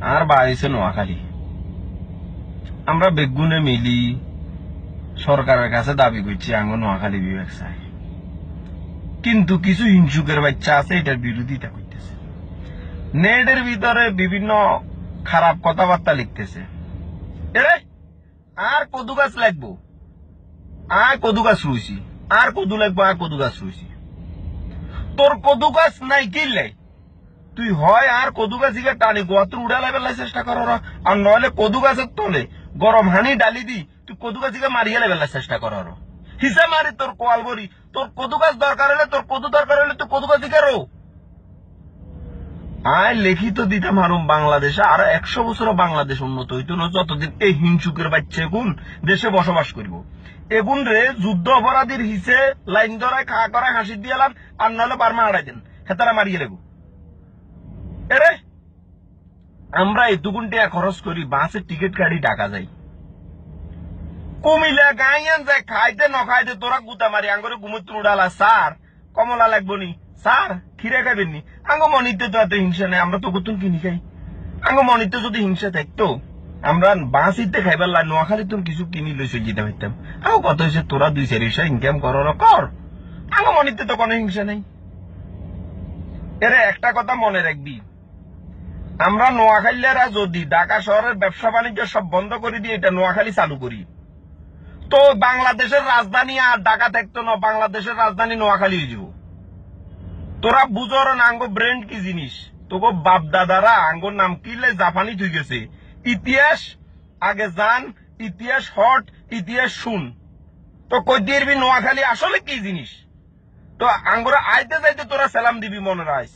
আর নোয়াখালী। আমরা বেগুনে মিলি সরকারের কাছে দাবি করছি, আঙ্গ নোয়াখালী কিন্তু কিছু বাচ্চা আছে, এটার বিরোধিতা করতেছে। নেটের ভিতরে বিভিন্ন খারাপ কথাবার্তা লিখতেছে। আর কদু গাছ লাগবো? আর কদু গাছ রুইছি। আর কদু লাগবো, আর কদু গাছ রুইছি। তোর কদু গাছ নাই কিনলে? তুই হয় আর কদু গাছ ইকে টানি, গোয়াতুর উড়া লাইবার চেষ্টা কর। আর নইলে কদু গাছের তলে গরম হানি ডালি দি, তুই কদু গাছ ইকে মারিয়ে লাইবার চেষ্টা কর ওরা। হিসা মারি তোর কোয়াল বরি তোর কদু গাছ দরকার হলে তোর কদু দরকার হলে তুই কদু গাছ রো আয়, লিখিত দিতাম হারুম বাংলাদেশে, আর একশো বছর বাংলাদেশ উন্নত হইতো না, যতদিন এই হিংসুকের বাচ্চা এগুন দেশে বসবাস করব এগুন রে, যুদ্ধ অপরাধীর হিসে লাইন ধরায়, খা করায়, হাসি দিয়ালাম আর নাহলে বার্মা আড়াই দেন, হেতারা মারিয়ে লেগু এরে আমরা এটুকুন টাকা খরচ করি বাসের টিকিট কাটি টাকা যাই। কুমিল্লা গাইয়ান যায়, খাইতে ন খাইতে তোরা গুতা মারি, আঙ্গরে গুমুত্র উড়ালা, স্যার। কমলা লাগবো নি স্যার খিরে খাবেন নি আঙ্গ মনিতে তো এত হিংসা নেই, আমরা তো কতুন কিনি খাই। আঙ্গ মনিতে যদি হিংসা থাকতো, আমরা বাঁশিতে খাইবার লাই নোয়াখালী তুমি কিছু কিনি লইছে যেতে পারতাম আঙ্গ কত হয়েছে তোরা দুই চারি ইনকাম করো না কর। আঙ্গ মনিতে তো কোনো হিংসা নেই। এরে, একটা কথা মনে রাখবি। আমরা নোয়াখালীরা যদি ঢাকা শহরের ব্যবসা বাণিজ্য সব বন্ধ করে দিয়ে এটা নোয়াখালী চালু করি, তো বাংলাদেশের রাজধানী আর ঢাকা থাকতো না, বাংলাদেশের রাজধানী নোয়াখালী হয়ে যাব তোরা বুঝর আঙ্গ ব্রেন্ড কি জিনিস? তোকে বাপ দাদারা আঙ্গর নাম কিলে জাপানি তুই গেছে? ইতিহাস আগে জান, ইতিহাস হট, ইতিহাস শুন। তো কই দিবি নোয়াখালী আসলে কি জিনিস? তো আঙ্গুরা আইতে যাইতে তোরা সালাম দিবি মনে রাখ